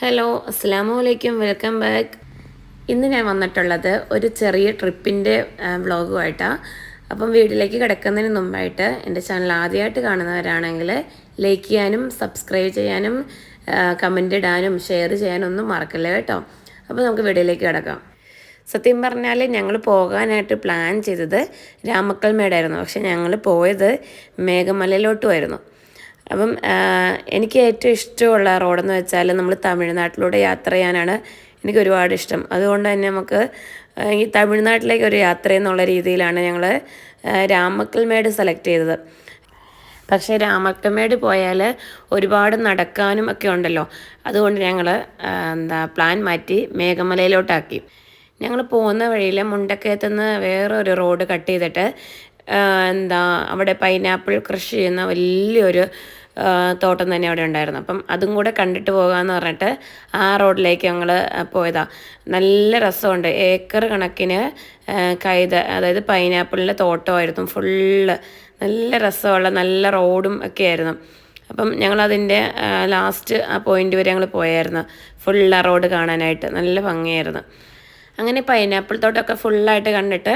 Hello അസ്സാം വലൈക്കും welcome back ഇന്ന് ഞാൻ വന്നിട്ടുള്ളത് ഒരു ചെറിയ ട്രിപ്പിന്റെ വ്ളോഗുമായിട്ടാണ് അപ്പം വീട്ടിലേക്ക് കിടക്കുന്നതിന് മുമ്പായിട്ട് എന്റെ ചാനൽ ആദ്യമായിട്ട് കാണുന്നവരാണെങ്കിൽ ലൈക്ക് ചെയ്യാനും സബ്സ്ക്രൈബ് ചെയ്യാനും കമന്റ് ഇടാനും ഷെയർ ചെയ്യാനും ഒന്നും മറക്കല്ലേ കേട്ടോ. അപ്പോൾ നമുക്ക് വീട്ടിലേക്ക് കിടക്കാം. സത്യം പറഞ്ഞാൽ ഞങ്ങൾ പോകാനായിട്ട് പ്ലാൻ ചെയ്തത് രാമക്കൽമേടായിരുന്നു. പക്ഷെ ഞങ്ങൾ പോയത് മേഘമലയിലോട്ടുമായിരുന്നു. അപ്പം എനിക്ക് ഏറ്റവും ഇഷ്ടമുള്ള റോഡെന്ന് വെച്ചാൽ നമ്മൾ തമിഴ്നാട്ടിലൂടെ യാത്ര ചെയ്യാനാണ് എനിക്ക് ഒരുപാട് ഇഷ്ടം. അതുകൊണ്ട് തന്നെ നമുക്ക് ഈ തമിഴ്നാട്ടിലേക്ക് ഒരു യാത്ര എന്നുള്ള രീതിയിലാണ് ഞങ്ങൾ രാമക്കൽമേട് സെലക്ട് ചെയ്തത്. പക്ഷേ രാമക്കൽമേട് പോയാൽ ഒരുപാട് നടക്കാനും ഒക്കെ ഉണ്ടല്ലോ. അതുകൊണ്ട് ഞങ്ങൾ എന്താ പ്ലാൻ മാറ്റി മേഘമലയിലോട്ടാക്കി. ഞങ്ങൾ പോകുന്ന വഴിയിൽ മുണ്ടക്കയത്തുനിന്ന് വേറൊരു റോഡ് കട്ട് ചെയ്തിട്ട് എന്താ അവിടെ പൈനാപ്പിൾ കൃഷി ചെയ്യുന്ന വലിയൊരു തോട്ടം തന്നെ അവിടെ ഉണ്ടായിരുന്നു. അപ്പം അതും കൂടെ കണ്ടിട്ട് പോകാമെന്ന് പറഞ്ഞിട്ട് ആ റോഡിലേക്ക് ഞങ്ങൾ പോയതാ. നല്ല രസമുണ്ട്. ഏക്കർ കണക്കിന് കൈത അതായത് പൈനാപ്പിളിന്റെ തോട്ടമായിരുന്നു ഫുള്ള്. നല്ല രസമുള്ള നല്ല റോഡും ഒക്കെ ആയിരുന്നു. അപ്പം ഞങ്ങളതിന്റെ ലാസ്റ്റ് ആ പോയിന്റ് വരെ ഞങ്ങൾ പോയായിരുന്നു. ഫുൾ ആ റോഡ് കാണാനായിട്ട്. നല്ല ഭംഗിയായിരുന്നു. അങ്ങനെ പൈനാപ്പിൾ തോട്ടമൊക്കെ ഫുള്ളായിട്ട് കണ്ടിട്ട്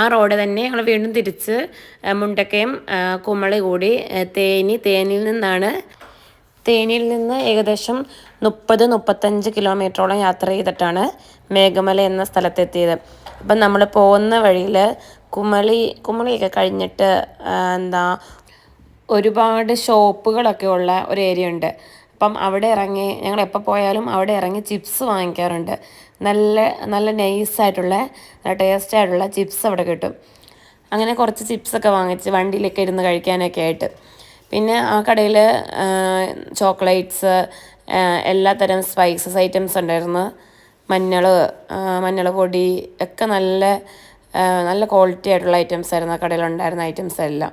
ആ റോഡ് തന്നെ ഞങ്ങൾ വീണ്ടും തിരിച്ച് മുണ്ടക്കയും കുമളി കൂടി തേനി തേനിയിൽ നിന്നാണ് തേനിയിൽ നിന്ന് ഏകദേശം മുപ്പത് മുപ്പത്തഞ്ച് കിലോമീറ്ററോളം യാത്ര ചെയ്തിട്ടാണ് മേഘമല എന്ന സ്ഥലത്തെത്തിയത്. അപ്പം നമ്മൾ പോകുന്ന വഴിയിൽ കുമളി കുമളിയൊക്കെ കഴിഞ്ഞിട്ട് എന്താ ഒരുപാട് ഷോപ്പുകളൊക്കെ ഉള്ള ഒരു ഏരിയ ഉണ്ട്. അപ്പം അവിടെ ഇറങ്ങി ഞങ്ങൾ എപ്പോൾ പോയാലും അവിടെ ഇറങ്ങി ചിപ്സ് വാങ്ങിക്കാറുണ്ട്. നല്ല നല്ല നൈസായിട്ടുള്ള ടേസ്റ്റ് ആയിട്ടുള്ള ചിപ്സ് അവിടെ കിട്ടും. അങ്ങനെ കുറച്ച് ചിപ്സൊക്കെ വാങ്ങിച്ച് വണ്ടിയിലൊക്കെ ഇരുന്ന് കഴിക്കാനൊക്കെ ആയിട്ട്. പിന്നെ ആ കടയിൽ ചോക്ലേറ്റ്സ് എല്ലാത്തരം സ്പൈസസ് ഐറ്റംസ് ഉണ്ടായിരുന്നു. മഞ്ഞൾ മഞ്ഞൾ പൊടി ഒക്കെ നല്ല നല്ല ക്വാളിറ്റി ആയിട്ടുള്ള ഐറ്റംസ് ആയിരുന്നു ആ കടയിൽ ഉണ്ടായിരുന്ന ഐറ്റംസ് എല്ലാം.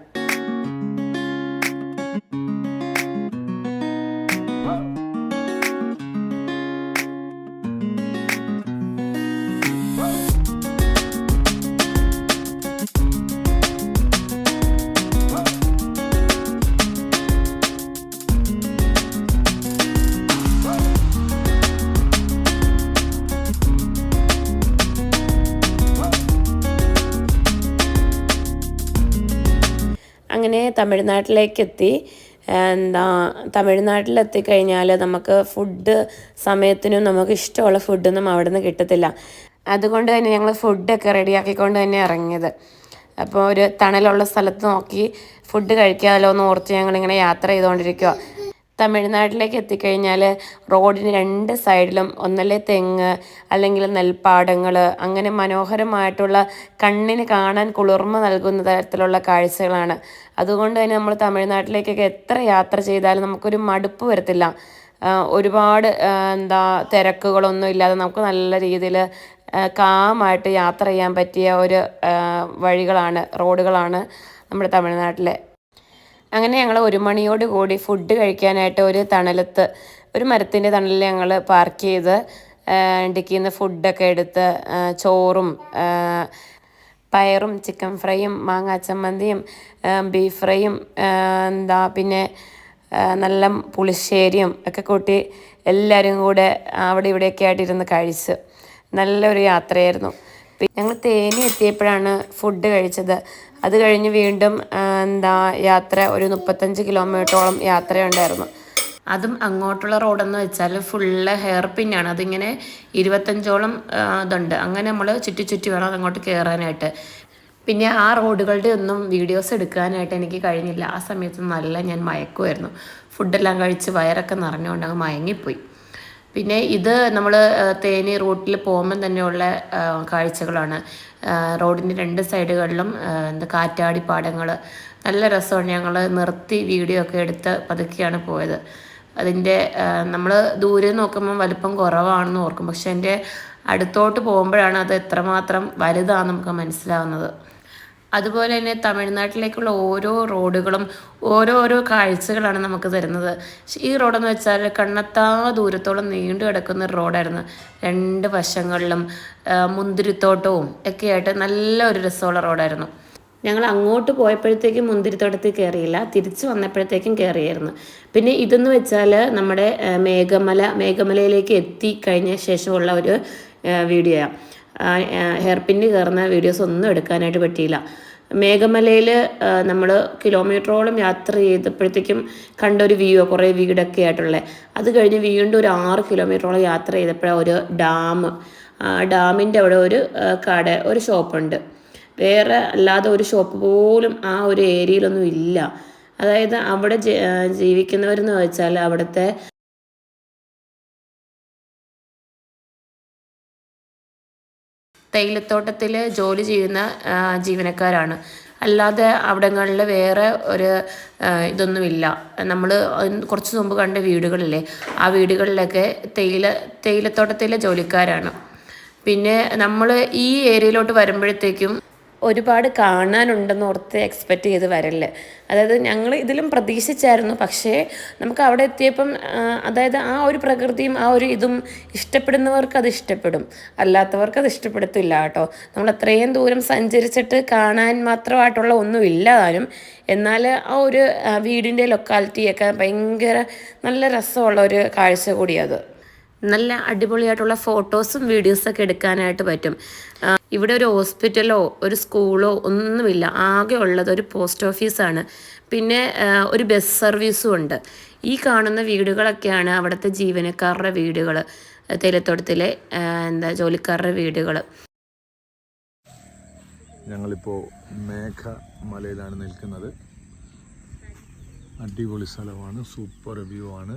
തമിഴ്നാട്ടിലേക്ക് എത്തി എന്താ തമിഴ്നാട്ടിലെത്തിക്കഴിഞ്ഞാൽ നമുക്ക് ഫുഡ് സമയത്തിനും നമുക്ക് ഇഷ്ടമുള്ള ഫുഡൊന്നും അവിടെ നിന്ന് കിട്ടത്തില്ല. അതുകൊണ്ട് തന്നെ ഞങ്ങൾ ഫുഡൊക്കെ റെഡിയാക്കിക്കൊണ്ട് തന്നെ ഇറങ്ങിയത്. അപ്പോൾ ഒരു തണലുള്ള സ്ഥലത്ത് നോക്കി ഫുഡ് കഴിക്കാമല്ലോ എന്ന് ഓർത്ത് ഞങ്ങളിങ്ങനെ യാത്ര ചെയ്തുകൊണ്ടിരിക്കുക തമിഴ്നാട്ടിലേക്ക് എത്തിക്കഴിഞ്ഞാൽ റോഡിന് രണ്ട് സൈഡിലും ഒന്നല്ലേ തെങ്ങ് അല്ലെങ്കിൽ നെൽപ്പാടങ്ങൾ അങ്ങനെ മനോഹരമായിട്ടുള്ള കണ്ണിന് കാണാൻ കുളിർമ നൽകുന്ന തരത്തിലുള്ള കാഴ്ചകളാണ്. അതുകൊണ്ട് തന്നെ നമ്മൾ തമിഴ്നാട്ടിലേക്കൊക്കെ എത്ര യാത്ര ചെയ്താലും നമുക്കൊരു മടുപ്പ് വരത്തില്ല. ഒരുപാട് എന്താ തിരക്കുകളൊന്നും ഇല്ലാതെ നമുക്ക് നല്ല രീതിയിൽ കാമായിട്ട് യാത്ര ചെയ്യാൻ പറ്റിയ ഒരു വഴികളാണ് റോഡുകളാണ് നമ്മുടെ തമിഴ്നാട്ടിലെ അങ്ങനെ ഞങ്ങൾ ഒരു മണിയോട് കൂടി ഫുഡ് കഴിക്കാനായിട്ട് ഒരു തണലത്ത് ഒരു മരത്തിന്റെ തണലിൽ ഞങ്ങൾ പാർക്ക് ചെയ്ത് ഇടുക്കിയിൽ നിന്ന് ഫുഡൊക്കെ എടുത്ത് ചോറും പയറും ചിക്കൻ ഫ്രൈയും മാങ്ങാ ചമ്മന്തിയും ബീഫ് ഫ്രൈയും എന്താ പിന്നെ നല്ല പുളിശ്ശേരിയും ഒക്കെ കൂട്ടി എല്ലാവരും കൂടെ അവിടെ ഇവിടെയൊക്കെ ആയിട്ടിരുന്ന് കഴിച്ച് നല്ലൊരു യാത്രയായിരുന്നു. ഞങ്ങൾ തേനി എത്തിയപ്പോഴാണ് ഫുഡ് കഴിച്ചത്. അത് കഴിഞ്ഞ് വീണ്ടും എന്താ യാത്ര ഒരു മുപ്പത്തഞ്ച് കിലോമീറ്ററോളം യാത്രയുണ്ടായിരുന്നു. അതും അങ്ങോട്ടുള്ള റോഡെന്ന് വെച്ചാൽ ഫുള്ള് ഹെയർ പിന്നാണ് അതിങ്ങനെ ഇരുപത്തഞ്ചോളം ഇതുണ്ട്. അങ്ങനെ നമ്മൾ ചുറ്റി ചുറ്റി വേണം അതങ്ങോട്ട് കയറാനായിട്ട് പിന്നെ ആ റോഡുകളുടെ ഒന്നും വീഡിയോസ് എടുക്കാനായിട്ട് എനിക്ക് കഴിഞ്ഞില്ല. ആ സമയത്ത് നല്ല ഞാൻ മയക്കുമായിരുന്നു ഫുഡെല്ലാം കഴിച്ച് വയറൊക്കെ നിറഞ്ഞുകൊണ്ട് അങ്ങ് മയങ്ങിപ്പോയി. പിന്നെ ഇത് നമ്മൾ തേനി റൂട്ടിൽ പോകുമ്പം തന്നെയുള്ള കാഴ്ചകളാണ്. റോഡിന്റെ രണ്ട് സൈഡുകളിലും എന്താ കാറ്റാടി പാടങ്ങൾ നല്ല രസമാണ് ഞങ്ങൾ നിർത്തി വീഡിയോ ഒക്കെ എടുത്ത് പതുക്കെയാണ് പോയത്. അതിന്റെ നമ്മൾ ദൂരെ നോക്കുമ്പോൾ വലിപ്പം കുറവാണെന്ന് ഓർക്കും. പക്ഷെ എന്റെ അടുത്തോട്ട് പോകുമ്പോഴാണ് അത് എത്രമാത്രം വലുതാണെന്ന് നമുക്ക് മനസ്സിലാവുന്നത്. അതുപോലെ തന്നെ തമിഴ്നാട്ടിലേക്കുള്ള ഓരോ റോഡുകളും ഓരോരോ കാഴ്ചകളാണ് നമുക്ക് തരുന്നത്. ഈ റോഡെന്ന് വെച്ചാൽ കണ്ണത്താ ദൂരത്തോളം നീണ്ടു കിടക്കുന്ന റോഡായിരുന്നു. രണ്ട് വശങ്ങളിലും മുന്തിരിത്തോട്ടവും ഒക്കെയായിട്ട് നല്ല ഒരു രസമുള്ള റോഡായിരുന്നു. ഞങ്ങൾ അങ്ങോട്ട് പോയപ്പോഴത്തേക്കും മുന്തിരിത്തോട്ടത്തിൽ കയറിയില്ല. തിരിച്ചു വന്നപ്പോഴത്തേക്കും കയറിയായിരുന്നു. പിന്നെ ഇതെന്ന് വെച്ചാൽ നമ്മുടെ മേഘമല മേഘമലയിലേക്ക് എത്തി കഴിഞ്ഞ ശേഷമുള്ള ഒരു വീഡിയോയാണ് ഹെയർ പിന്ന് കയറുന്ന വീഡിയോസ് ഒന്നും എടുക്കാനായിട്ട് പറ്റിയില്ല. മേഘമലയിൽ നമ്മൾ കിലോമീറ്ററോളം യാത്ര ചെയ്തപ്പോഴത്തേക്കും കണ്ട ഒരു വ്യൂ കുറേ വീടൊക്കെ ആയിട്ടുള്ളത് അത് കഴിഞ്ഞ് വീണ്ടും ഒരു ആറ് കിലോമീറ്ററോളം യാത്ര ചെയ്തപ്പോഴാണ് ഒരു ഡാം ഡാമിന്റെ അവിടെ ഒരു കട ഒരു ഷോപ്പുണ്ട്. വേറെ അല്ലാതെ ഒരു ഷോപ്പ് പോലും ആ ഒരു ഏരിയയിലൊന്നും ഇല്ല. അതായത് അവിടെ ജീവിക്കുന്നവരെന്ന് വെച്ചാൽ അവിടുത്തെ തേയിലത്തോട്ടത്തിൽ ജോലി ചെയ്യുന്ന ജീവനക്കാരാണ്. അല്ലാതെ അവിടങ്ങളിൽ വേറെ ഒരു ഇതൊന്നുമില്ല. നമ്മൾ കുറച്ച് മുമ്പ് കണ്ട വീടുകളില്ലേ ആ വീടുകളിലൊക്കെ തേയില തേയിലത്തോട്ടത്തിലെ ജോലിക്കാരാണ്. പിന്നെ നമ്മൾ ഈ ഏരിയയിലോട്ട് വരുമ്പോഴത്തേക്കും ഒരുപാട് കാണാനുണ്ടെന്ന് ഓർത്ത് എക്സ്പെക്റ്റ് ചെയ്ത് വരല്ലേ അതായത് ഞങ്ങൾ ഇതിലും പ്രതീക്ഷിച്ചായിരുന്നു. പക്ഷേ നമുക്ക് അവിടെ എത്തിയപ്പം അതായത് ആ ഒരു പ്രകൃതിയും ആ ഒരു ഇതും ഇഷ്ടപ്പെടുന്നവർക്ക് അത് ഇഷ്ടപ്പെടും. അല്ലാത്തവർക്ക് അത് ഇഷ്ടപ്പെടത്തില്ല കേട്ടോ. നമ്മൾ അത്രയും ദൂരം സഞ്ചരിച്ചിട്ട് കാണാൻ മാത്രമായിട്ടുള്ള ഒന്നും ഇല്ലാതാനും എന്നാൽ ആ ഒരു വീടിന്റെ ലൊക്കാലിറ്റിയൊക്കെ ഭയങ്കര നല്ല രസമുള്ള ഒരു കാഴ്ച കൂടിയത് നല്ല അടിപൊളിയായിട്ടുള്ള ഫോട്ടോസും വീഡിയോസൊക്കെ എടുക്കാനായിട്ട് പറ്റും. ഇവിടെ ഒരു ഹോസ്പിറ്റലോ ഒരു സ്കൂളോ ഒന്നുമില്ല. ആകെ ഉള്ളത് ഒരു പോസ്റ്റ് ഓഫീസാണ്. പിന്നെ ഒരു ബസ് സർവീസും ഉണ്ട്. ഈ കാണുന്ന വീടുകളൊക്കെയാണ് അവിടുത്തെ ജീവനക്കാരുടെ വീടുകൾ തേയിലത്തോട്ടത്തിലെ എന്താ ജോലിക്കാരുടെ വീടുകൾ ഞങ്ങളിപ്പോൾ മേഘ മലയിലാണ് നിൽക്കുന്നത്. അടിപൊളി സ്ഥലമാണ്. സൂപ്പർ വ്യൂ ആണ്.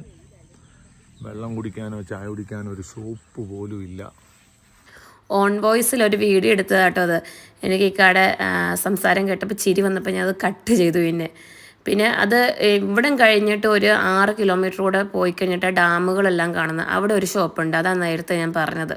വെള്ളം കുടിക്കാനോ ചായ കുടിക്കാനോ ഒരു സോപ്പ് പോലും ഇല്ല. ഓൺ വോയിസിൽ ഒരു വീഡിയോ എടുത്തത് കേട്ടോ അത്. എനിക്ക് ഈ കട സംസാരം കേട്ടപ്പോൾ ചിരി വന്നപ്പോൾ ഞാൻ അത് കട്ട് ചെയ്തു പിന്നെ. പിന്നെ അത് ഇവിടം കഴിഞ്ഞിട്ട് ഒരു ആറ് കിലോമീറ്റർ കൂടെ പോയി കഴിഞ്ഞിട്ട് ഡാമുകളെല്ലാം കാണുന്നത് അവിടെ ഒരു ഷോപ്പ് ഉണ്ട് അതാണ് നേരത്തെ ഞാൻ പറഞ്ഞത്.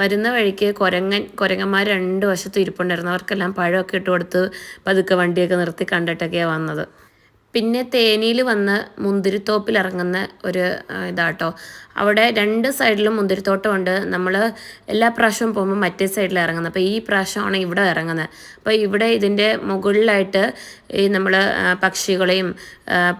വരുന്ന വഴിക്ക് കുരങ്ങൻ കുരങ്ങന്മാർ രണ്ട് വശത്തും ഇരിപ്പുണ്ടായിരുന്നു. അവർക്കെല്ലാം പഴമൊക്കെ ഇട്ട് കൊടുത്ത് പതുക്കെ വണ്ടിയൊക്കെ നിർത്തി കണ്ടിട്ടൊക്കെയാണ് വന്നത്. പിന്നെ തേനിയിൽ വന്ന് മുന്തിരിത്തോപ്പിൽ ഇറങ്ങുന്ന ഒരു ഇതാട്ടോ. അവിടെ രണ്ട് സൈഡിലും മുന്തിരിത്തോട്ടമുണ്ട് നമ്മൾ എല്ലാ പ്രാവശ്യവും പോകുമ്പോൾ മറ്റേ സൈഡിൽ ഇറങ്ങുന്നത്. അപ്പോൾ ഈ പ്രാവശ്യമാണ് ഇവിടെ ഇറങ്ങുന്നത്. അപ്പോൾ ഇവിടെ ഇതിന്റെ മുകളിലായിട്ട് ഈ നമ്മൾ പക്ഷികളെയും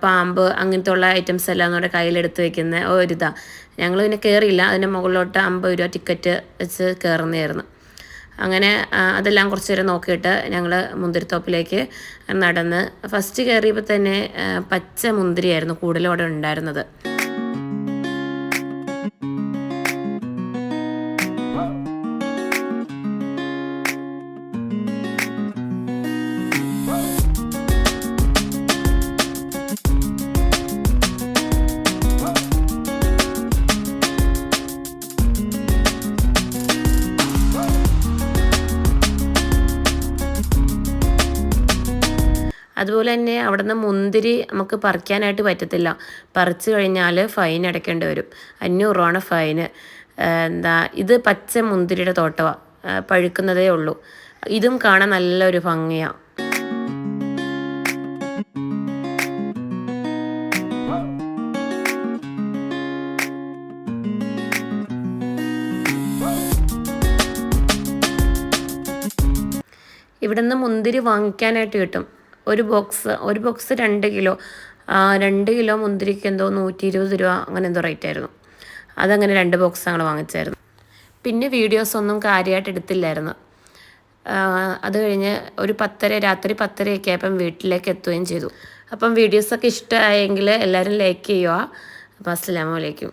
പാമ്പ് അങ്ങനത്തെ ഉള്ള ഐറ്റംസ് എല്ലാം നമ്മുടെ കയ്യിലെടുത്ത് വെക്കുന്ന ഒരിതാണ് ഞങ്ങൾ പിന്നെ കയറിയില്ല അതിന്റെ മുകളിലോട്ട് അമ്പത് രൂപ ടിക്കറ്റ് വെച്ച് കയറുന്നതായിരുന്നു അങ്ങനെ അതെല്ലാം കുറച്ച് നേരം നോക്കിയിട്ട് ഞങ്ങൾ മുന്തിരിത്തോപ്പിലേക്ക് നടന്ന് ഫസ്റ്റ് കയറിയപ്പോൾ തന്നെ പച്ച മുന്തിരിയായിരുന്നു കൂടുതലും അവിടെ ഉണ്ടായിരുന്നത്. അതുപോലെ തന്നെ അവിടുന്ന് മുന്തിരി നമുക്ക് പറിക്കാനായിട്ട് പറ്റത്തില്ല. പറിച്ചു കഴിഞ്ഞാൽ ഫൈൻ അടയ്ക്കേണ്ടി വരും. അഞ്ഞൂറ് രൂപയാണ് ഫൈന് എന്താ ഇത് പച്ച മുന്തിരിയുടെ തോട്ടമാണ് പഴുക്കുന്നതേ ഉള്ളൂ. ഇതും കാണാൻ നല്ലൊരു ഭംഗിയാണ് ഇവിടുന്ന് മുന്തിരി വാങ്ങിക്കാനായിട്ട് കിട്ടും. ഒരു ബോക്സ് ഒരു ബോക്സ് രണ്ട് കിലോ രണ്ട് കിലോ മുന്തിരിക്ക് എന്തോ നൂറ്റി ഇരുപത് രൂപ അങ്ങനെ എന്തോ റേറ്റ് ആയിരുന്നു. അതങ്ങനെ രണ്ട് ബോക്സ് ഞങ്ങൾ വാങ്ങിച്ചായിരുന്നു. പിന്നെ വീഡിയോസ് ഒന്നും കാര്യമായിട്ട് എടുത്തില്ലായിരുന്നു. അത് കഴിഞ്ഞ് ഒരു പത്തര രാത്രി പത്തരയൊക്കെ ആയപ്പം വീട്ടിലേക്ക് എത്തുകയും ചെയ്തു. അപ്പം വീഡിയോസൊക്കെ ഇഷ്ടമായെങ്കിൽ എല്ലാവരും ലൈക്ക് ചെയ്യുക. അപ്പം അസ്സലാമു അലൈക്കും.